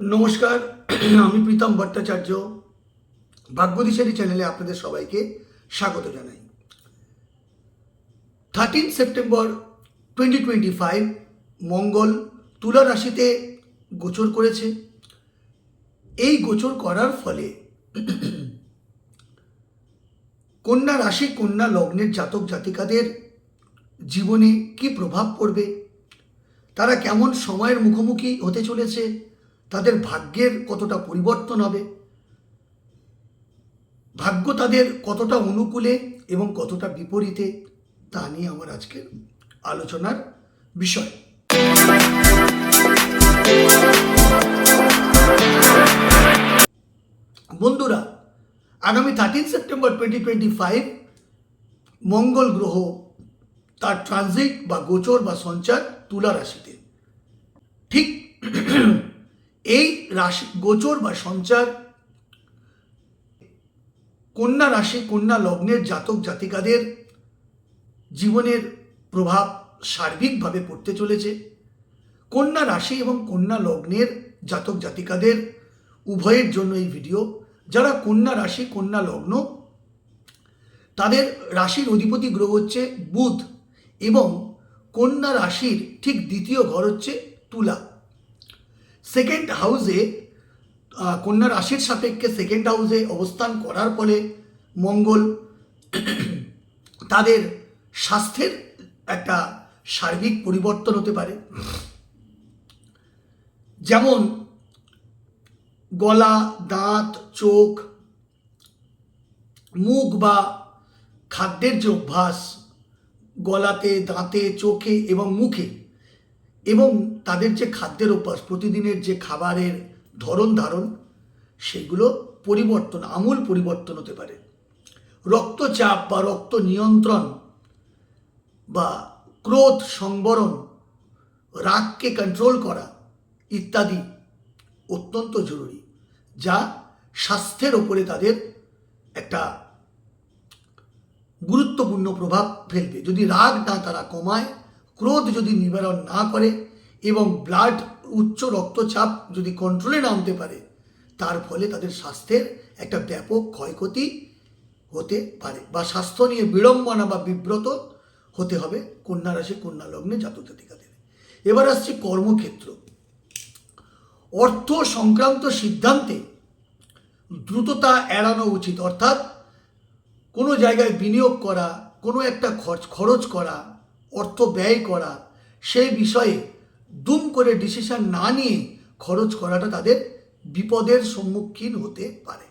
নমস্কার, আমি প্রীতম ভট্টাচার্য ভাগ্যদিশারি চ্যানেলে আপনাদের সবাইকে স্বাগত জানাই। Thirteen September twenty twenty five Mangal তুলা রাশিতে গোচর করেছে। এই গোচর করার ফলে কন্যা রাশি, কন্যা লগ্নের জাতক জাতিকাদের জীবনে কি প্রভাব পড়বে? তারা কেমন সময়ের মুখোমুখি হতে চলেছে? তাদের ভাগ্যের কতটা পরিবর্তন হবে? ভাগ্য তাদের কতটা অনুকূলে এবং কতটা বিপরীতে? তা নিয়ে আমার আজকের আলোচনার বিষয়। বন্ধুরা, আগামী thirteen September twenty twenty five Mangal গ্রহ তার ট্রানজিট বা গোচর বা সঞ্চার তুলা রাশিতে। ঠিক এই রাশি গোচর বা সঞ্চার কন্যা রাশি, কন্যা লগ্নের জাতক জাতিকাদের জীবনের প্রভাব সার্বিকভাবে পড়তে চলেছে। কন্যা রাশি এবং কন্যা লগ্নের জাতক জাতিকাদের উভয়ের জন্য এই ভিডিও। যারা কন্যা রাশি, কন্যা লগ্ন, তাদের রাশির অধিপতি গ্রহ হচ্ছে বুধ এবং কন্যা রাশির ঠিক দ্বিতীয় ঘর হচ্ছে তুলা। সেকেন্ড হাউসে কন্যা রাশির সাপেক্ষে সেকেন্ড হাউসে অবস্থান করার ফলে মঙ্গল তাদের স্বাস্থ্যের একটা সার্বিক পরিবর্তন হতে পারে। যেমন গলা, দাঁত, চোখ, মুখ বা খাদ্যের যে অভ্যাস, গলাতে, দাঁতে, চোখে এবং মুখে এবং তাদের যে খাদ্যের অভ্যাস, প্রতিদিনের যে খাবারের ধরন ধারণ, সেগুলো পরিবর্তন, আমূল পরিবর্তন হতে পারে। রক্তচাপ বা রক্ত নিয়ন্ত্রণ বা ক্রোধ সংবরণ, রাগকে কন্ট্রোল করা ইত্যাদি অত্যন্ত জরুরি, যা স্বাস্থ্যের ওপরে তাদের একটা গুরুত্বপূর্ণ প্রভাব ফেলবে। যদি রাগ না তারা কমায় ক্রোধ যদি নিবারণ না করে এবং ব্লাড উচ্চ রক্তচাপ যদি কন্ট্রোলে না আনতে পারে, তার ফলে তাদের স্বাস্থ্যের একটা ব্যাপক ক্ষয়ক্ষতি হতে পারে বা স্বাস্থ্য নিয়ে বিড়ম্বনা বা বিব্রত হতে হবে কন্যা রাশি, কন্যা লগ্নে জাতক জাতিকাদের। এবার আসছে কর্মক্ষেত্র। অর্থ সংক্রান্ত সিদ্ধান্তে দ্রুততা এড়ানো উচিত। অর্থাৎ কোনো জায়গায় বিনিয়োগ করা, কোনো একটা খরচ খরচ করা অর্থ ব্যয় করা সেই বিষয়ে দুম করে ডিসিশন না নিয়ে খরচ করাটা তাদের বিপদের সম্মুখীন হতে পারে।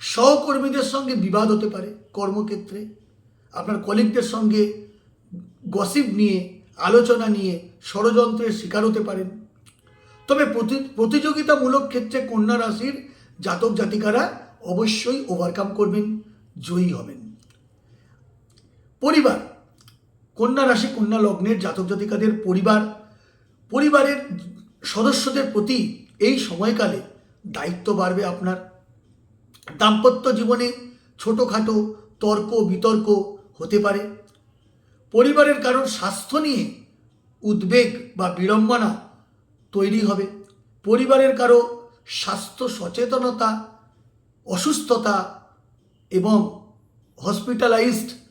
সহকর্মীদের সঙ্গে বিবাদ হতে পারে কর্মক্ষেত্রে। আপনার কলিগদের সঙ্গে গসিপ নিয়ে, আলোচনা নিয়ে ষড়যন্ত্রের শিকার হতে পারেন। তবে প্রতি- প্রতিযোগিতামূলক ক্ষেত্রে কন্যা রাশির জাতক জাতিকারা অবশ্যই ওভারকাম করবেন, জয়ী হবেন। পরিবার কন্যা রাশি, কন্যা লগ্নের জাতক জাতিকাদের পরিবার, পরিবারের সদস্যদের প্রতি এই সময়কালে দায়িত্ব বাড়বে আপনার। দাম্পত্য জীবনে ছোটোখাটো তর্ক, বিতর্ক হতে পারে। পরিবারের কারণ স্বাস্থ্য নিয়ে উদ্বেগ বা বিড়ম্বনা তৈরি হবে। পরিবারের কারও স্বাস্থ্য সচেতনতা, অসুস্থতা এবং হসপিটালাইজড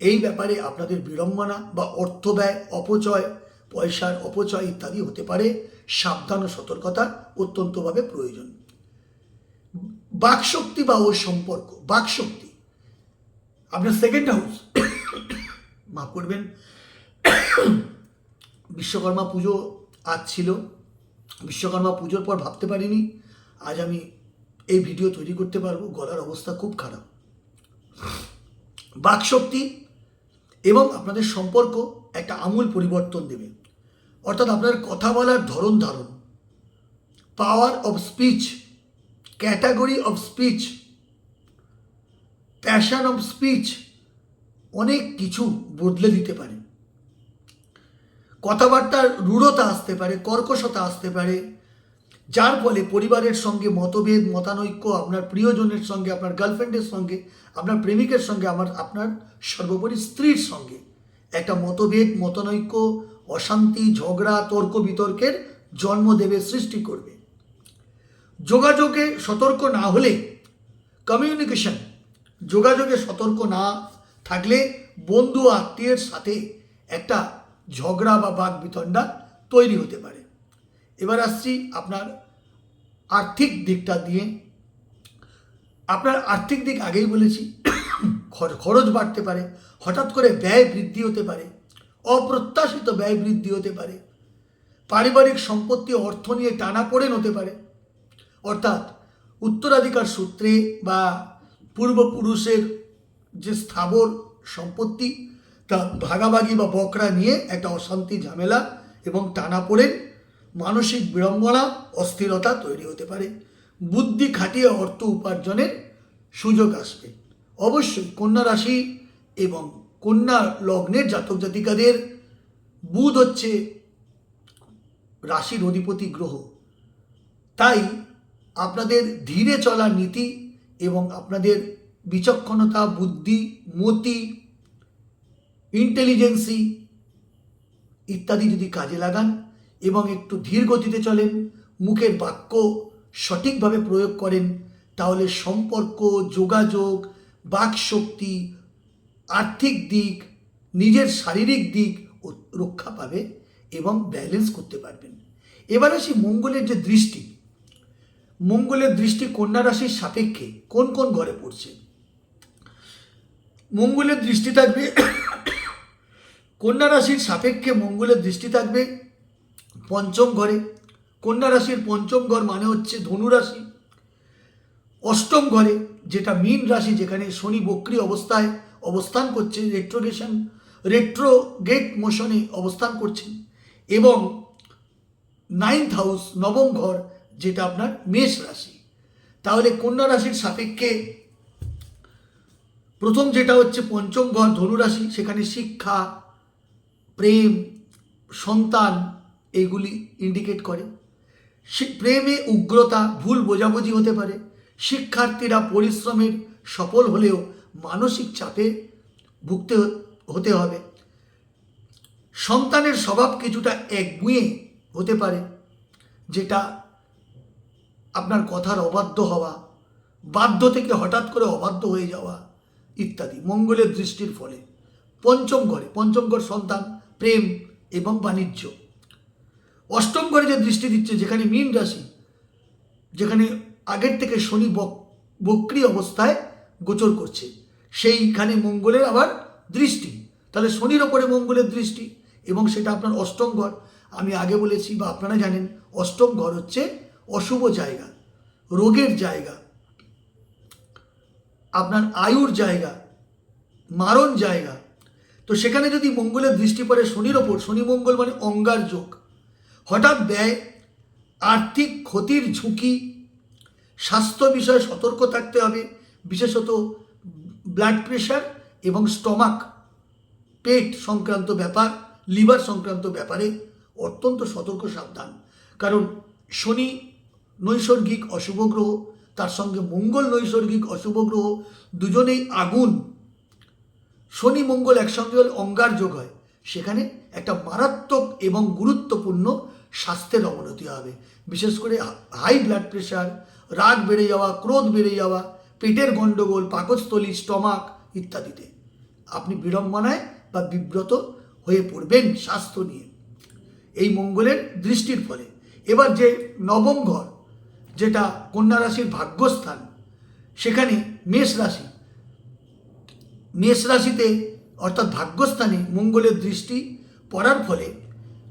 এই ব্যাপারে আপনাদের বিড়ম্বনা বা অর্থ ব্যয়, অপচয়, পয়সার অপচয় ইত্যাদি হতে পারে। সাবধান ও সতর্কতা অত্যন্তভাবে প্রয়োজন। বাকশক্তি বা ও সম্পর্ক, বাকশক্তি। আপনার সেকেন্ড হাউস মাফ করবেন। বিশ্বকর্মা পুজো আজ ছিল। বিশ্বকর্মা পুজোর পর ভাবতে পারিনি। আজ আমি এই ভিডিও তৈরি করতে পারব। গলার অবস্থা খুব খারাপ। বাকশক্তি এবং আপনাদের সম্পর্ক একটা আমূল পরিবর্তন দেবে। অর্থাৎ আপনার কথা বলার ধরন ধারণ। Power of speech category of speech passion of speech অনেক কিছু বদলে দিতে পারে। কথাবার্তার রূঢ়তা আসতে পারে, কর্কশতা আসতে পারে যার ফলে পরিবারের সঙ্গে মতভেদ, মতানৈক্য, আপনার প্রিয়জনের সঙ্গে, আপনার গার্লফ্রেন্ডের সঙ্গে, আপনার প্রেমিকের সঙ্গে, আমার, আপনার সর্বোপরি স্ত্রীর সঙ্গে একটা মতভেদ, মতানৈক্য, অশান্তি, ঝগড়া, তর্ক বিতর্কের জন্ম দেবে, সৃষ্টি করবে। যোগাযোগে সতর্ক না হলে কমিউনিকেশন যোগাযোগে সতর্ক না থাকলে বন্ধু আত্মীয়ের সাথে একটা ঝগড়া বা বাক বিতণ্ডা তৈরি হতে পারে। এবার আসছি আপনার আর্থিক দিকটা দিয়ে। আপনার আর্থিক দিক আগেই বলেছি, খর- খরচ বাড়তে পারে, হঠাৎ করে ব্যয় বৃদ্ধি হতে পারে, অপ্রত্যাশিত ব্যয় বৃদ্ধি হতে পারে, পারিবারিক সম্পত্তি, অর্থ নিয়ে টানাপোড়েন হতে পারে। অর্থাৎ উত্তরাধিকার সূত্রে বা পূর্বপুরুষের যে স্থাবর সম্পত্তি, তা ভাগাভাগি বা বকরা নিয়ে একটা অশান্তি, ঝামেলা এবং টানাপোড়েন মানসিক বিড়ম্বনা, অস্থিরতা তৈরি হতে পারে। বুদ্ধি খাটিয়ে অর্থ উপার্জনের সুযোগ আসবে। অবশ্যই কন্যা রাশি এবং কন্যা লগ্নের জাতক জাতিকাদের বুধ হচ্ছে রাশির অধিপতি গ্রহ। তাই আপনাদের ধীরে চলার নীতি এবং আপনাদের বিচক্ষণতা, বুদ্ধি, মতি ইন্টেলিজেন্সি ইত্যাদি যদি কাজে লাগান এবং একটু ধীর গতিতে চলেন, মুখের বাক্য সঠিকভাবে প্রয়োগ করেন, তাহলে সম্পর্ক, যোগাযোগ, বাকশক্তি, আর্থিক দিক, নিজের শারীরিক দিক রক্ষা পাবে এবং ব্যালেন্স করতে পারবেন। এবার আসি মঙ্গলের যে দৃষ্টি। মঙ্গলের দৃষ্টি কন্যা রাশির সাপেক্ষে কোন কোন ঘরে পড়ছে? মঙ্গলের দৃষ্টি থাকবে, কন্যা রাশির সাপেক্ষে মঙ্গলের দৃষ্টি থাকবে পঞ্চম ঘরে। কন্যা রাশির পঞ্চম ঘর মানে হচ্ছে ধনু রাশি। অষ্টম ঘরে যেটা মীন রাশি, যেখানে শনি বক্রি অবস্থায় অবস্থান করছে রেট্রোগেশন রেট্রোগেট মোশনে অবস্থান করছেন এবং নাইন্থ হাউস নবম ঘর যেটা আপনার মেষ রাশি। তাহলে কন্যা রাশির সাপেক্ষে প্রথম যেটা হচ্ছে পঞ্চম ঘর ধনু রাশি, সেখানে শিক্ষা, প্রেম, সন্তান এইগুলি ইন্ডিকেট করে। প্রেমে উগ্রতা, ভুল বোঝাবুঝি হতে পারে। শিক্ষার্থীরা পরিশ্রমের সফল হলেও মানসিক চাপে ভুগতে হতে হবে। সন্তানের স্বভাব কিছুটা একগুঁয়ে হতে পারে, যেটা আপনার কথার অবাধ্য হওয়া, বাধ্য থেকে হঠাৎ করে অবাধ্য হয়ে যাওয়া ইত্যাদি। মঙ্গলের দৃষ্টির ফলে। পঞ্চম ঘরে, পঞ্চম ঘর সন্তান, প্রেম এবং বাণিজ্য। অষ্টম ঘরে যে দৃষ্টি দিচ্ছে, যেখানে মীন রাশি, যেখানে আগের থেকে শনি বক- বক্রি অবস্থায় গোচর করছে, সেইখানে মঙ্গলের আবার দৃষ্টি। তাহলে শনির ওপরে মঙ্গলের দৃষ্টি এবং সেটা আপনার অষ্টম ঘর। আমি আগে বলেছি বা আপনারা জানেন, অষ্টম ঘর হচ্ছে অশুভ জায়গা, রোগের জায়গা, আপনার আয়ুর জায়গা, মারণ জায়গা। তো সেখানে যদি মঙ্গলের দৃষ্টি পড়ে শনির ওপর, শনি মঙ্গল মানে অঙ্গার যোগ। হঠাৎ ব্যয়, আর্থিক ক্ষতির ঝুঁকি, স্বাস্থ্য বিষয়ে সতর্ক থাকতে হবে, বিশেষত ব্লাড প্রেশার এবং স্টমাক পেট সংক্রান্ত ব্যাপার লিভার সংক্রান্ত ব্যাপারে অত্যন্ত সতর্ক, সাবধান। কারণ শনি নৈসর্গিক অশুভ গ্রহ, তার সঙ্গে মঙ্গল নৈসর্গিক অশুভ গ্রহ, দুজনেই আগুন। শনি, মঙ্গল একসঙ্গে হলে অঙ্গার যোগ হয়। সেখানে একটা মারাত্মক এবং গুরুত্বপূর্ণ স্বাস্থ্যের অবনতি হবে। বিশেষ করে হাই ব্লাড প্রেশার রাগ বেড়ে যাওয়া, ক্রোধ বেড়ে যাওয়া, পেটের গণ্ডগোল পাকস্থলী স্টমাক ইত্যাদিতে। আপনি বিড়ম্বনায় বা বিব্রত হয়ে পড়বেন স্বাস্থ্য নিয়ে। এই মঙ্গলের দৃষ্টির ফলে। এবার যে নবম ঘর, যেটা কন্যা রাশির ভাগ্যস্থান, সেখানে মেষ রাশি। মেষ রাশিতে অর্থাৎ ভাগ্যস্থানে মঙ্গলের দৃষ্টি পড়ার ফলে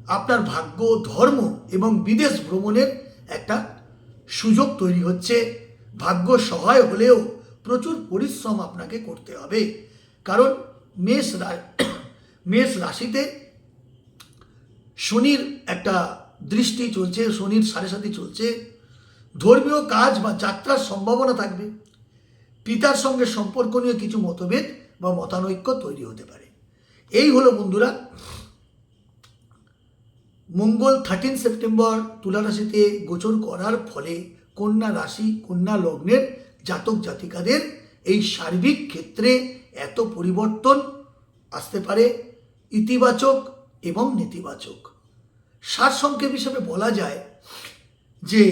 আপনার ভাগ্য, ধর্ম এবং বিদেশ ভ্রমণের একটা সুযোগ তৈরি হচ্ছে। ভাগ্য সহায় হলেও প্রচুর পরিশ্রম আপনাকে করতে হবে। কারণ মেষ মেষ রাশিতে শনির একটা দৃষ্টি চলছে, শনির সাড়ে সাথে চলছে। ধর্মীয় কাজ বা যাত্রার সম্ভাবনা থাকবে। পিতার সঙ্গে সম্পর্ক নিয়ে কিছু মতভেদ বা মতানৈক্য তৈরি হতে পারে। এই হলো বন্ধুরা মঙ্গল থার্টিন সেপ্টেম্বর তুলা রাশিতে গোচর করার ফলে কন্যা রাশি, কন্যা লগ্নের জাতক জাতিকাদের এই সার্বিক ক্ষেত্রে এত পরিবর্তন আসতে পারে ইতিবাচক এবং নেতিবাচক। সারসংক্ষেপ হিসেবে বলা যায় যে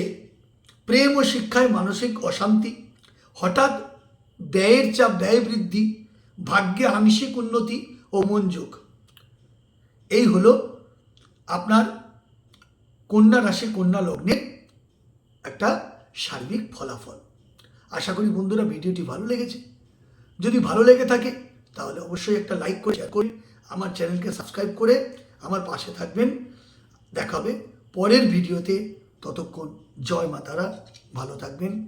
প্রেম ও শিক্ষায় মানসিক অশান্তি, হঠাৎ ব্যয়ের চাপ, ব্যয় বৃদ্ধি, ভাগ্যে আংশিক উন্নতি ও মনযোগ এই হলো আপনার কন্যা রাশি কন্যা লগ্নের একটা সার্বিক ফলাফল। আশা করি বন্ধুরা ভিডিওটি ভালো লেগেছে। যদি ভালো লেগে থাকে, তাহলে অবশ্যই একটা লাইক করে শেয়ার করে আমার চ্যানেলকে সাবস্ক্রাইব করে আমার পাশে থাকবেন। দেখা হবে পরের ভিডিওতে। ততক্ষণ জয় মাতারা, ভালো থাকবেন।